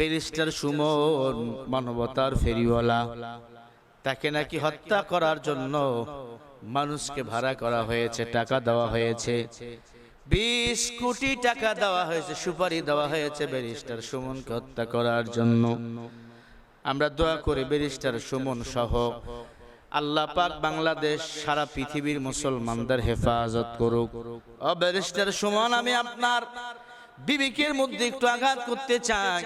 Barrister Suman মানবতার ফেরিওয়ালা। তাকে নাকি হত্যা করার জন্য মানুষকে ভাড়া করা হয়েছে, টাকা দেওয়া হয়েছে। বিশ কোটি টাকা দেওয়া হয়েছে, সুপারি দেওয়া হয়েছে ব্যারিস্টার সুমনকে হত্যা করার জন্য। আমরা দোয়া করি ব্যারিস্টার সুমন সহ আল্লাহ পাক বাংলাদেশ সারা পৃথিবীর মুসলমানদের হেফাজত করুক। ও ব্যারিস্টার সুমন, আমি আপনার বিবেকের মধ্যে একটু আঘাত করতে চাই।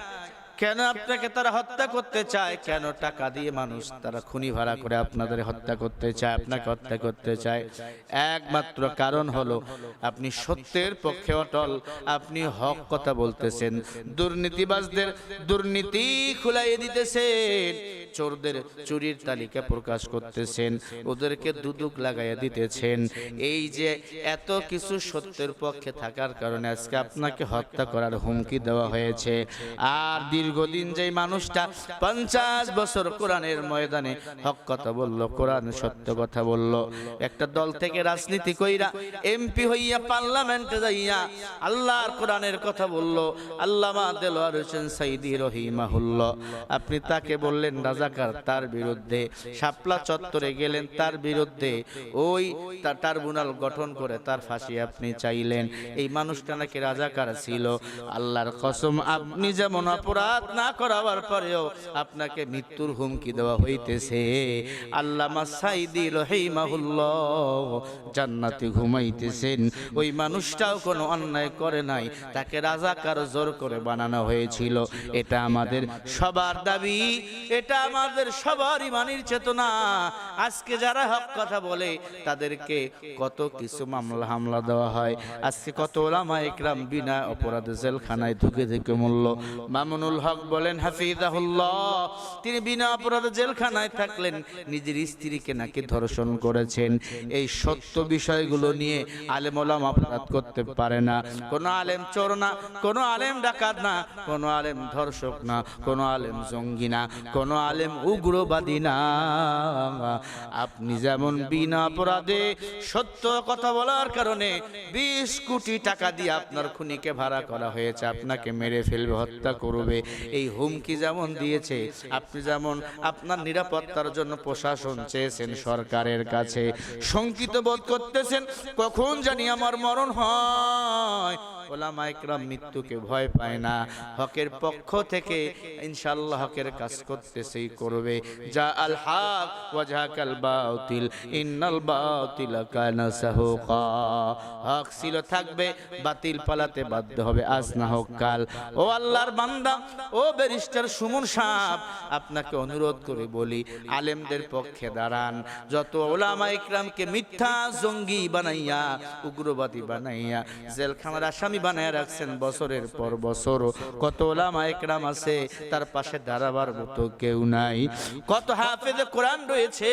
কেন আপনাকে তারা হত্যা করতে চায়? কেন টাকা দিয়ে মানুষ তারা খুনি ভাড়া করে আপনাদের হত্যা করতে চায়, আপনাকে হত্যা করতে চায়? একমাত্র কারণ হলো, আপনি সত্যের পক্ষে অটল, আপনি হক কথা বলতেছেন, দুর্নীতিবাজদের দুর্নীতি খুলাইয়ে দিতেছেন। চোরদের চুরির তালিকা প্রকাশ করতেছেন, ওদেরকে দুদুক লাগাইয়া দিতেছেন। এই যে এত কিছু সত্যের পক্ষে থাকার কারণে আজকে আপনাকে হত্যা করার হুমকি দেওয়া হয়েছে। আর দীর্ঘদিন যেই মানুষটা পঞ্চাশ বছর কোরআনের ময়দানে হক কথা বলল, কোরআন সত্য কথা বলল, একটা দল থেকে রাজনীতি কইরা এমপি হইয়া পার্লামেন্টে যাইয়া আল্লাহর কোরআনের কথা বলল, আল্লামা দেলোয়ার হোসেন সাইদি রহিমাহুল্লাহ। আপনি তাকে বললেন রাজাকার তার বিরুদ্ধে, শাপলা চত্বরে গেলেন তার বিরুদ্ধে। ওই তার ট্রাইব্যুনাল গঠন করে তার ফাঁসি আপনি চাইলেন। এই মানুষটা নাকি রাজাকার ছিল। আল্লাহর কসম, আপনি যেমন অপরাধ না করাবার পরেও আপনাকে মৃত্যুর হুমকি দেওয়া হইতেছে। আল্লামা সাইদি রহিমাহুল্লাহ জান্নাতে ঘুমাইতেছেন। ওই মানুষটাও কোনো অন্যায় করে নাই, তাকে রাজাকার জোর করে বানানো হয়েছিল। এটা আমাদের সবার দাবি, এটা আমাদের সবার ইমানির চেতনা। আজকে যারা হক কথা বলে, তাদেরকে কত কিছু মামলা হামলা দেওয়া হয়। আজকে কত ওলামা একরাম বিনা অপরাধে জেলখানায় ঢুকে থেকে মূল্য মামুনুল হক বলেন, হাফিজাহুল্লাহ, তিনি বিনা অপরাধে জেলখানায় থাকলেন, নিজের স্ত্রীকে নাকি ধর্ষণ করেছেন। এই সত্য বিষয়গুলো নিয়ে আলেম ওলাম অপরাধ করতে পারে না। কোনো আলেম চোর না, কোনো আলেম ডাকাত না, কোনো আলেম ধর্ষক না, কোনো আলেম জঙ্গি না, কোনো আলেম উগ্রবাদী না। আপনি যেমন বিনা অপরাধে সত্য কথা বলার কারণে বিশ কোটি টাকা দিয়ে আপনার খুনিকে ভাড়া করা হয়েছে, আপনাকে মেরে ফেলবে, হত্যা করবে, এই হুমকি যেমন দিয়েছে, আপনি যেমন আপনার নিরাপত্তার জন্য প্রশাসন চেয়েছেন, সরকারের কাছে শঙ্কিত বোধ করতেছেন, কখন জানি আমার মরণ হয়। মৃত্যুকে ভয় পায় না। হকের পক্ষ থেকে ইনশাআল্লাহ হকের কাজ করবে। যা আল বাতিল, ইন্নাল কানা সাহুকা। হক ছিল থাকবে, বাতিল পালাতে বাধ্য হবে, আজ না হোক কাল। ও আল্লাহর বান্দা, ও ব্যারিস্টার সুমন সাহেব, আপনাকে অনুরোধ করে বলি, আলেমদের পক্ষে দাঁড়ান। যত ওলামা ইকরামকে মিথ্যা জঙ্গি বানাইয়া, উগ্রবাদী বানাইয়া, জেলখানার আসামি বানাইয়া রাখছেন বছরের পর বছর। কত ওলামা একরাম আছে, তার পাশে দাঁড়াবার মতো কেউ নাই। কত হাফেজে কোরআন রয়েছে,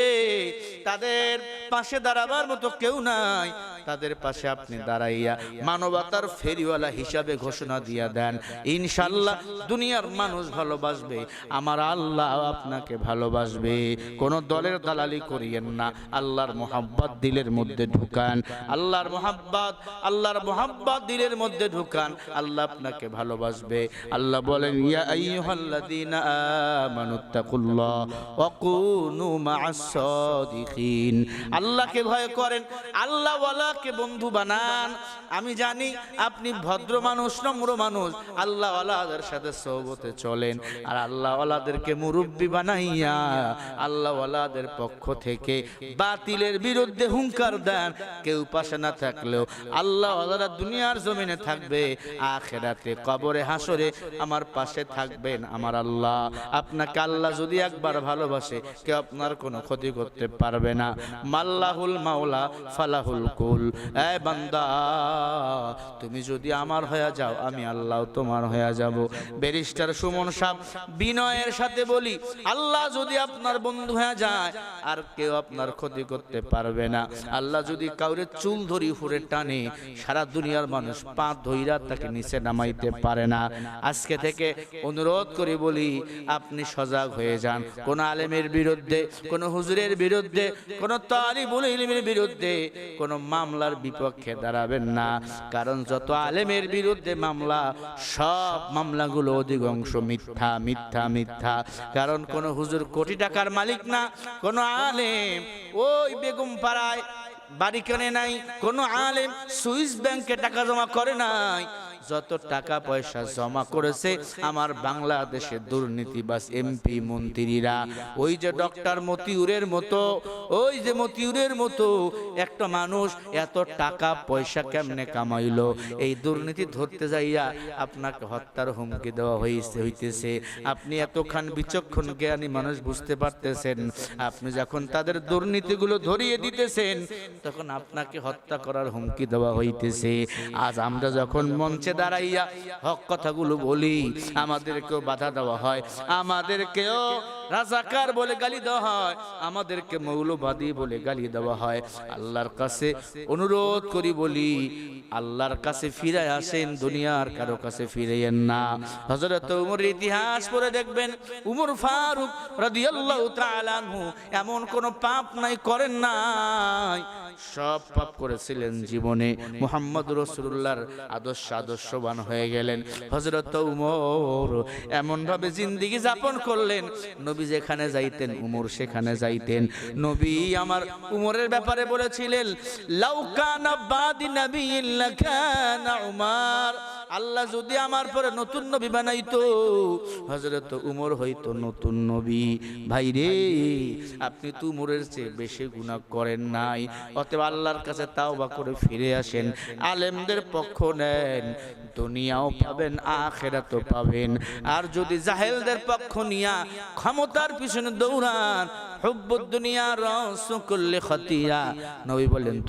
তাদের পাশে দাঁড়াবার মতো কেউ নাই। তাদের পাশে আপনি দাঁড়াইয়া মানবতার ফেরিওয়ালা হিসাবে ঘোষণা দিয়া দেন। ইনশাল্লাহ দুনিয়ার মানুষ ভালোবাসবে, আমার আল্লাহ আপনাকে ভালোবাসবে। কোন দলের দালালি করিয়েন না, আল্লাহর মোহাব্বত দিলের মধ্যে ঢুকান। আল্লাহর মোহাব্বত আল্লাহর মোহাব্বত দিলের মধ্যে ঢুকান, আল্লাহ আপনাকে ভালোবাসবে। আল্লাহ বলেন, ইয়া আইয়ুহাল্লাযীনা আমানুত্তাকুল্লাহ ওয়া কুনু মা'আস সাদিকিন আল্লাহকে ভয় করেন, আল্লাহ ওয়ালাকে বন্ধু বানান। আমি জানি আপনি ভদ্র মানুষ, নম্র মানুষ। আল্লাহ ওয়ালাদের সাথে সহবতে চলেন। আর আল্লাহ ওয়ালাদেরকে মুরব্বী বানাইয়া আল্লাহ ওয়ালাদের পক্ষ থেকে বাতিলের বিরুদ্ধে হুঙ্কার দেন। কেউ পাশে না থাকলেও আল্লাহ ওয়ালারা দুনিয়ার জমিনে থাকবে, আখেরাতে কবরে হাসরে আমার পাশে থাকবেন আমার আল্লাহ। আপনাকে আল্লাহ যদি একবার ভালোবাসে, কেউ আপনার কোনো ক্ষতি করতে পারবে না। মাল্লাহুল মাওলা, ফালাহুল কুল। এ বান্দা, তুমি যদি আমার হয়ে যাও, আমি আল্লাহ তোমার হয়ে যাব। ব্যারিস্টার সুমন সাহ বিনয়ের সাথে বলি, আল্লাহ যদি আপনার বন্ধু হয়ে যায়, আর কেউ আপনার ক্ষতি করতে পারবে না। আল্লাহ যদি কাউরে চুল ধরি ফুরে টানে, সারা দুনিয়ার মানুষ পা ধইরা তাকে নিচে নামাইতে পারে না। আজকে থেকে অনুরোধ করে বলি, আপনি সজাগ হয়ে যান। কোন আলেমের বিরুদ্ধে, কোন হুজুরের বিরুদ্ধে, কোন তালিবুল ইলমের বিরুদ্ধে, কোন মামলা মামলার বিপক্ষে দাঁড়াবেন না। কারণ যত আলেমের বিরুদ্ধে মামলা, সব মামলাগুলো অধিকাংশ মিথ্যা মিথ্যা মিথ্যা। কারণ কোন হুজুর কোটি টাকার মালিক না, কোন আলেম ওই বেগম পাড়ায় বাড়ি কেনে নাই, কোন আলেম সুইস ব্যাংকে টাকা জমা করে নাই। যত টাকা পয়সা জমা করেছে আমার বাংলাদেশে দুর্নীতিবাস এমপি মন্ত্রীরা, ওই যে ডক্টর মতিউরের মতো, ওই যে মতিউরের মতো, একটা মানুষ এত টাকা পয়সা কেমনে কামাইলো? এই দুর্নীতি ধরতে যাইয়া আপনাকে হত্যার হুমকি দেওয়া হয়েছে হইতেছে। আপনি এতখান বিচক্ষণ জ্ঞানী মানুষ বুঝতে পারতেছেন। আপনি যখন তাদের দুর্নীতিগুলো ধরিয়ে দিতেছেন, তখন আপনাকে হত্যা করার হুমকি দেওয়া হইতেছে। আজ আমরা যখন মঞ্চে দাঁড়াইয়া হক কথাগুলো বলি। আমাদেরকেও বাধা দেওয়া হয়। আমাদেরকেও রাজাকার বলে গালি দেওয়া হয়, আমাদেরকে মৌলবাদী বলে গালি দেওয়া হয়। আল্লাহর কাছে অনুরোধ করি বলি, আল্লাহর কাছে ফিরে আসেন, দুনিয়ার কারও কাছে ফিরেন না। হযরত উমরের ইতিহাস পড়ে দেখবেন, উমর ফারুক রাদিয়াল্লাহু তাআলা আনহু এমন কোন পাপ নাই, করেন নাই। সব পাপ করেছিলেন জীবনে। মুহাম্মদ রসুল্লাহর আদর্শ আদর্শবান হয়ে গেলেন। হজরত উমর এমন ভাবে জিন্দিগি যাপন করলেন, নবী যেখানে যাইতেন উমর সেখানে যাইতেন। নবী আমার উমরের ব্যাপারে বলেছিলেন লাউকানা বাদি নবী লাকানা উমার। আল্লাহ যদি আমার পরে নতুন নবী বানাইতো হজরত উমর হইতো নতুন নবী। ভাই রে, আপনি তো উমরের চেয়ে বেশি গুনাহ করেন নাই, অতএব আল্লাহর কাছে তাওবা করে ফিরে আসেন। আলেমদের পক্ষ নেন, দুনিয়াও পাবেন, আখেরাতও পাবেন। আর যদি জাহেলদের পক্ষ নিয়া ক্ষমতার পিছনে দৌড়ান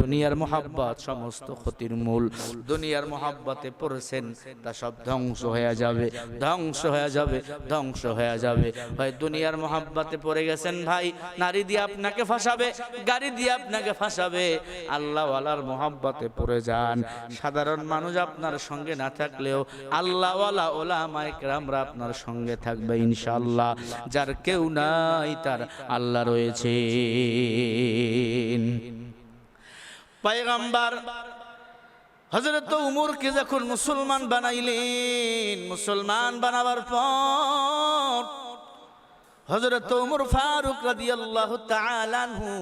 দুনিয়ার মোহাব্বত সমস্ত ক্ষতির মূল। দুনিয়ার মোহাব্বতে পড়েছেন, তা সব ধ্বংস হয়ে যাবে, ধ্বংস হয়ে যাবে, ধ্বংস হয়ে যাবে। হয় দুনিয়ার মোহাব্বতে পড়ে গেছেন ভাই, নারী দিয়ে আপনাকে ফাঁসাবে, গাড়ি দিয়ে আপনাকে ফাঁসাবে। আল্লাহওয়ালার মোহাব্বতে পড়ে যান। সাধারণ মানুষ আপনার সঙ্গে না থাকলেও আল্লাহওয়ালা ওলামায়ে কেরামরা আপনার সঙ্গে থাকবে ইনশাআল্লাহ। যার কেউ নাই, তার আল্লাহ রয়েছে পায়গাম্বার হজরত উমরকে যখন মুসলমান বানাইলেন, মুসলমান বানাবার পর হজরত উমর ফারুক রাদিয়াল্লাহু তাআলা আনহু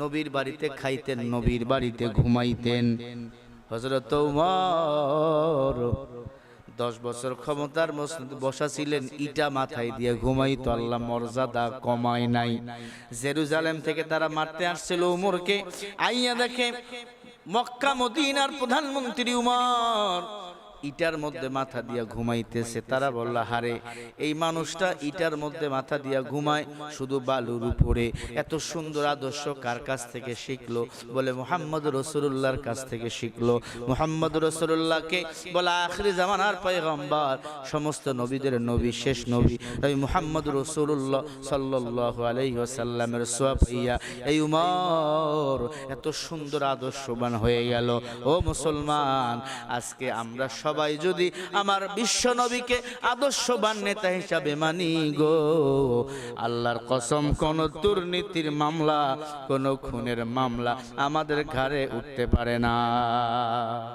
নবীর বাড়িতে খাইতেন, নবীর বাড়িতে ঘুমাইতেন। হজরত উমর দশ বছর ক্ষমতার বসা ছিলেন ইটা মাথায় দিয়ে ঘুমাইতো আল্লাহ মর্যাদা কমায় নাই। জেরুজালেম থেকে তারা মারতে আসছিল উমরকে। আইয়া দেখে মক্কা, মদিনার প্রধানমন্ত্রী উমর ইটার মধ্যে মাথা দিয়া ঘুমাইতেছে। তারা বলল, হারে, এই মানুষটা ইটার মধ্যে মাথা দিয়া ঘুমায়, শুধু বালুর উপরে। এত সুন্দর আদর্শ কার কাছ থেকে শিখলো? বলে, মোহাম্মদ রসুল্লাহর কাছ থেকে শিখলো। মোহাম্মদ রসুল্লাহকে বলে, আখরি জামানার পয়গম্বর, সমস্ত নবীদের নবী, শেষ নবী। তাই মোহাম্মদ রসুল্লাহ সাল্লাহ আলাইসাল্লামের সোয়াব হইয়া, এই উমর, এত সুন্দর আদর্শবান হয়ে গেল। ও মুসলমান, আজকে আমরা সবাই যদি আমার বিশ্ব নবীকে আদর্শবান নেতা হিসাবে মানি গো। আল্লাহর কসম, কোন দুর্নীতির মামলা, কোন খুনের মামলা আমাদের ঘরে উঠতে পারে না।